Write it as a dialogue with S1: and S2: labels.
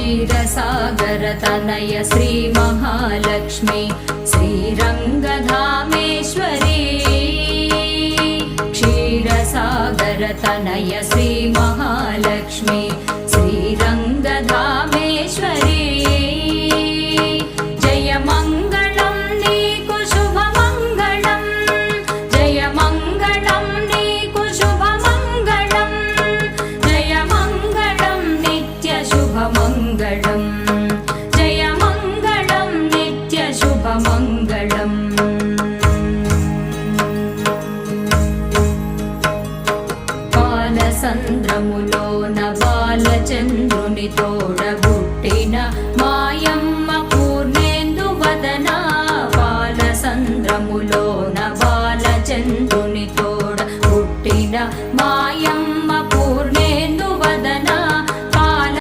S1: क्षीरसागरतनय श्रीमहालक्ष्मी श्रीरङ्गधामेश्वरी। क्षीरसागरतनय श्रीमहालक्ष्मी సంద్రములోన బాలచంద్రుని తోడబుట్టిన మాయమ్మ పూర్ణేందు వదన బాల సంద్రములోన బాలచంద్రుని తోడ పుట్టిన మాయమ్మ